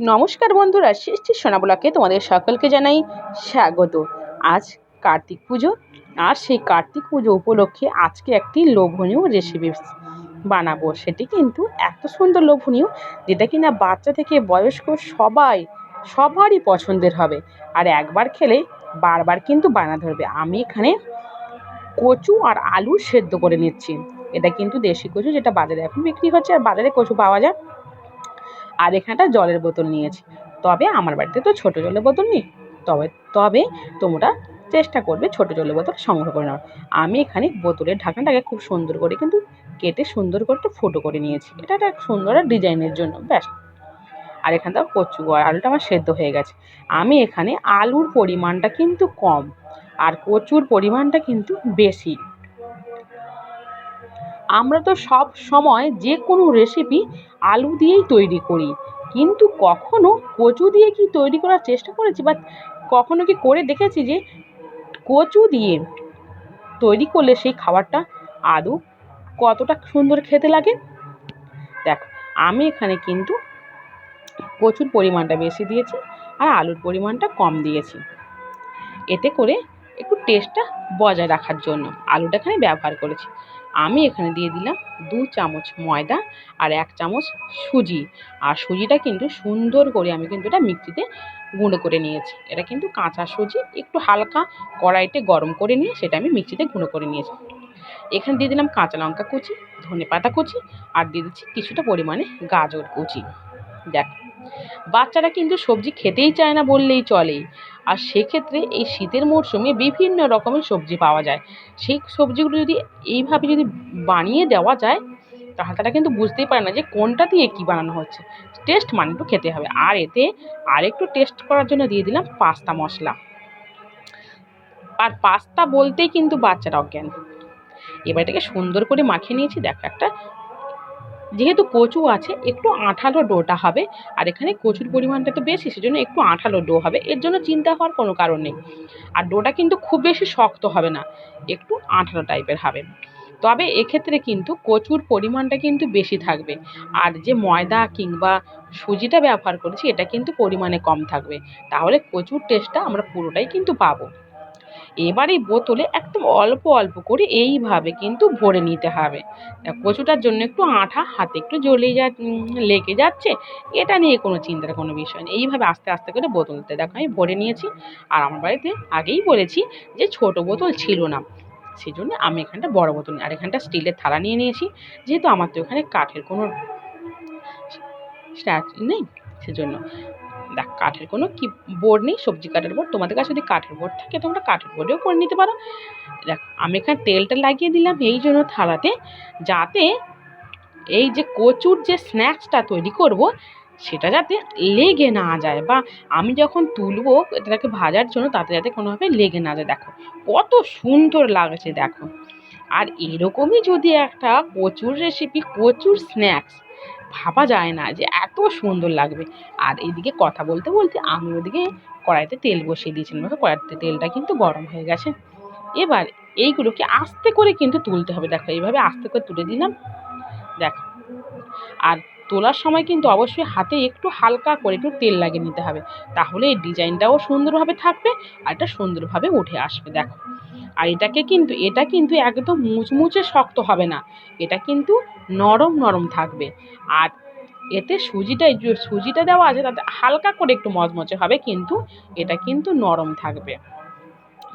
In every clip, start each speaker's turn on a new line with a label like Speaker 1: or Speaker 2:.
Speaker 1: নমস্কার বন্ধুরা, সৃষ্টি সোনা ব্লকে তোমাদের সকলকে জানাই স্বাগত। আজ কার্তিক পুজো, আর সেই কার্তিক পুজো উপলক্ষে আজকে একটি লোভনীয় রেসিপি বানাবো। সেটি কিন্তু এত সুন্দর লোভনীয় যেটা কিনা বাচ্চা থেকে বয়স্ক সবাই, সবারই পছন্দের হবে। আর একবার খেলে বারবার কিন্তু বানা ধরবে। আমি এখানে কচু আর আলু সেদ্ধ করে নিচ্ছি। এটা কিন্তু দেশি কচু, যেটা বাজারে এখন বিক্রি হচ্ছে। আর বাজারে কচু পাওয়া যায় আর এখানটা জলের বোতল নিয়েছি। তবে আমার বাড়িতে তো ছোটো জলের বোতল নেই। তবে তবে তোমরা চেষ্টা করবে ছোটো জলের বোতল সংগ্রহ করে নেওয়ার। আমি এখানে বোতলের ঢাকনাটাকে খুব সুন্দর করে কিন্তু কেটে সুন্দর করে একটু ফুটো করে নিয়েছি। এটা একটা সুন্দর ডিজাইনের জন্য, ব্যাস। আর এখানটা কচু আলুটা আমার সেদ্ধ হয়ে গেছে। আমি এখানে আলুর পরিমাণটা কিন্তু কম, আর কচুর পরিমাণটা কিন্তু বেশি। আমরা তো সব সময় যে কোনো রেসিপি আলু দিয়েই তৈরি করি। কিন্তু কখনো কচু দিয়ে কি তৈরি করার চেষ্টা করেছি? বা কখনো কি করে দেখেছি যে কচু দিয়ে তৈরি করলে সেই খাবারটা আদৌ কতটা সুন্দর খেতে লাগে? দেখো, আমি এখানে কিন্তু কচুর পরিমাণটা বেশি দিয়েছি আর আলুর পরিমাণটা কম দিয়েছি। এতে করে একটু টেস্টটা বজায় রাখার জন্য। আলুটা এখানে ব্যবহার করেছি। আমি এখানে দিয়ে দিলাম দু চামচ ময়দা আর এক চামচ সুজি। আর সুজিটা কিন্তু সুন্দর করে আমি কিন্তু এটা মিক্সিতে গুঁড়ো করে নিয়েছি। এটা কিন্তু কাঁচা সুজি, একটু হালকা কড়াইতে গরম করে নিয়ে সেটা আমি মিক্সিতে গুঁড়ো করে নিয়েছি। এখানে দিয়ে দিলাম কাঁচা লঙ্কা কুচি, ধনে পাতা কুচি আর দিয়ে দিচ্ছি কিছুটা পরিমাণে গাজর কুচি। দেখ, বাচ্চারা কিন্তু সবজি খেতেই চায় না বললেই চলে আর সেক্ষেত্রে এই শীতের মরশুমে বিভিন্ন রকমের সবজি পাওয়া যায়। সেই সবজিগুলো যদি এইভাবে যদি বানিয়ে দেওয়া যায়, তাহলে তারা কিন্তু বুঝতেই পারে না যে কোনটা দিয়ে কী বানানো হচ্ছে। টেস্ট মানে একটু খেতে হবে। আর এতে আরেকটু টেস্ট করার জন্য দিয়ে দিলাম পাস্তা মশলা। আর পাস্তা বলতেই কিন্তু বাচ্চারা অজ্ঞান। এবার এটাকে সুন্দর করে মাখিয়ে নিয়েছি। দেখো একটা যেহেতু কচু আছে, একটু আঠালো ডোটা হবে। আর এখানে কচুর পরিমাণটা তো বেশি, সেজন্য একটু আঠালো ডো হবে। এর জন্য চিন্তা হওয়ার কোনো কারণ নেই। আর ডোটা কিন্তু খুব বেশি শক্ত হবে না, একটু আঠালো টাইপের হবে। তবে এক্ষেত্রে কিন্তু কচুর পরিমাণটা কিন্তু বেশি থাকবে। আর যে ময়দা কিংবা সুজিটা ব্যবহার করেছি, এটা কিন্তু পরিমাণে কম থাকবে। তাহলে কচুর টেস্টটা আমরা পুরোটাই কিন্তু পাবো। এবার এই বোতলে একদম অল্প অল্প করে এইভাবে কিন্তু ভরে নিতে হবে। কচুটার জন্য একটু আঠা, হাতে একটু জ্বলে যা লেগে যাচ্ছে, এটা নিয়ে কোনো চিন্তার কোনো বিষয় নেই। এইভাবে আস্তে আস্তে করে বোতলতে দেখো আমি ভরে নিয়েছি। আর আমার বাড়িতে আগেই বলেছি যে ছোট বোতল ছিল না। সেই জন্য আমি এখানটা বড় বোতল আর এখানটা স্টিলের থালা নিয়ে নিয়েছি। যেহেতু আমার তো এখানে কাঠের কোনো নেই, সেজন্য দেখ, কাঠের কোনো কি বোর্ড নেই, সবজি কাঠের বোর্ড তোমাদের কাছে যদি কাঠের বোর্ড থাকে, তোমরা কাঠের বোর্ডেও করে নিতে পারো। দেখ, আমি এখানে তেলটা লাগিয়ে দিলাম এই জন্য থালাতে, যাতে এই যে কচুর যে স্ন্যাক্সটা তৈরি করব, সেটা যাতে লেগে না যায় বা আমি যখন তুলবো, এটাকে ভাজার জন্য তাতে যাতে কোনোভাবে লেগে না যায়। দেখো, কত সুন্দর লাগছে, দেখো। আর এরকমই যদি একটা কচুর রেসিপি কচুর স্ন্যাক্স ভাবা যায় না যে এত সুন্দর লাগবে। আর এদিকে কথা বলতে বলতে আমি ওদিকে কড়াইতে তেল বসিয়ে দিয়েছিলাম। কড়াইতে তেলটা কিন্তু গরম হয়ে গেছে। এবার এইগুলোকে আস্তে করে কিন্তু তুলতে হবে। দেখো, এইভাবে আস্তে করে তুলে দিলাম। দেখো, আর তোলার সময় কিন্তু অবশ্যই হাতে একটু হালকা করে একটু তেল লাগিয়ে নিতে হবে। তাহলে এই ডিজাইনটাও সুন্দরভাবে থাকবে আর এটা সুন্দরভাবে উঠে আসবে। দেখো আর এটাকে কিন্তু, এটা কিন্তু একদম মুচমুচে শক্ত হবে না। এটা কিন্তু নরম নরম থাকবে। আর এতে সুজিটা সুজিটা দেওয়া আছে, তাতে হালকা করে একটু মচমচে হবে, কিন্তু এটা কিন্তু নরম থাকবে।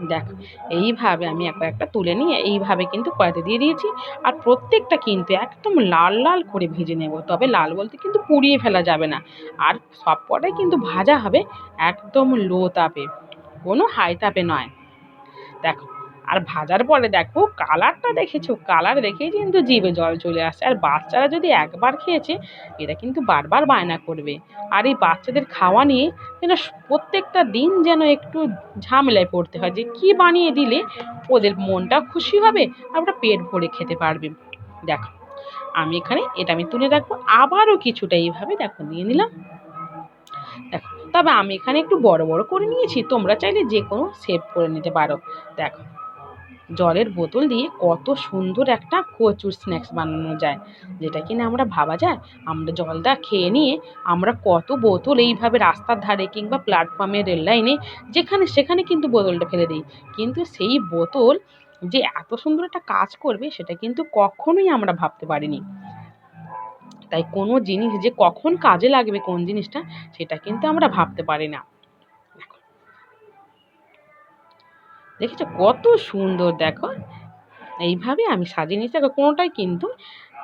Speaker 1: দেখ, এইভাবে আমি এক একটা তুলে নিয়ে এইভাবে কিন্তু কড়াইতে দিয়ে দিয়েছি। আর প্রত্যেকটা কিন্তু একদম লাল লাল করে ভেজে নেব। তবে লাল বলতে কিন্তু পুড়িয়ে ফেলা যাবে না। আর সব কটাই কিন্তু ভাজা হবে একদম লো তাপে কোনো হাই তাপে নয়। দেখো আর ভাজার পরে দেখো কালারটা দেখেছ? কালার দেখেই কিন্তু জিভে জল চলে আসছে। আর বাচ্চারা যদি একবার খেয়েছে, এরা কিন্তু বারবার বায়না করবে। আর এই বাচ্চাদের খাওয়া নিয়ে যেন প্রত্যেকটা দিন যেন একটু ঝামেলায় পড়তে হয় যে কী বানিয়ে দিলে ওদের মনটা খুশি হবে আর ওটা পেট ভরে খেতে পারবে। দেখো, আমি এখানে এটা আমি তুলে রাখব। আবারও কিছুটা এইভাবে দেখো নিয়ে নিলাম। দেখো, তবে আমি এখানে একটু বড় বড় করে নিয়েছি। তোমরা চাইলে যে কোনো শেপ করে নিতে পারো। দেখো জলের বোতল দিয়ে কত সুন্দর একটা কচুর স্ন্যাক্স বানানো যায়। যেটা কিনা আমরা ভাবা যায়? আমরা জলটা খেয়ে নিয়ে আমরা কত বোতল এইভাবে রাস্তার ধারে কিংবা প্ল্যাটফর্মে রেল লাইনে যেখানে সেখানে কিন্তু বোতলটা ফেলে দিই। কিন্তু সেই বোতল যে এত সুন্দর একটা কাজ করবে সেটা কিন্তু কখনোই আমরা ভাবতে পারিনি। তাই কোনো জিনিস যে কখন কাজে লাগবে কোন জিনিসটা সেটা কিন্তু আমরা ভাবতে পারি না। দেখেছ কত সুন্দর, দেখো। এইভাবে আমি সাজিয়ে নিয়েছি, দেখো কোনোটাই কিন্তু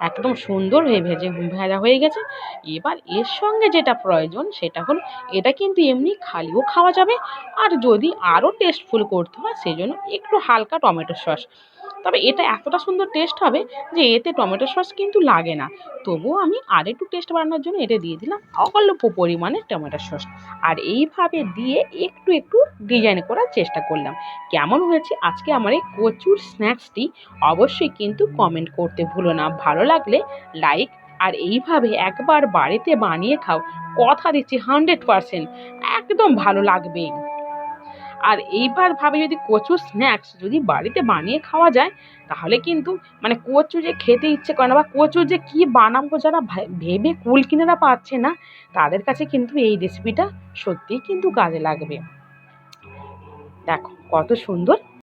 Speaker 1: একদম সুন্দর হয়ে ভেজে ভেজা হয়ে গেছে। এবার এর সঙ্গে যেটা প্রয়োজন সেটা হলো, এটা কিন্তু এমনি খালিও খাওয়া যাবে, আর যদি আরও টেস্টফুল করতে হয় সেই জন্য একটু হালকা টমেটো সস। তবে এটা এতটা সুন্দর টেস্ট হবে যে এতে টমেটো সস কিন্তু লাগে না। তবুও আমি আর একটু টেস্ট বাড়ানোর জন্য এটা দিয়ে দিলাম অল্প পরিমাণে টমেটো সস আর এইভাবে দিয়ে একটু একটু ডিজাইন করার চেষ্টা করলাম। কেমন হয়েছে আজকে আমার এই কচুর স্ন্যাক্সটি অবশ্যই কিন্তু কমেন্ট করতে ভুলো না। ভালো লাগলে লাইক আর এইভাবে একবার বাড়িতে বানিয়ে খাও। কথা দিচ্ছি হান্ড্রেড পারসেন্ট একদম ভালো লাগবে আর এইবার ভাবে যদি কচু স্ন্যাক্স যদি বাড়িতে বানিয়ে খাওয়া যায়, তাহলে কিন্তু মানে কচু যে খেতে ইচ্ছে করে না বা কচু যে কী বানাবো যারা ভেবে কুল কিনারা পাচ্ছে না, তাদের কাছে কিন্তু এই রেসিপিটা সত্যিই কিন্তু কাজে লাগবে। দেখো কত সুন্দর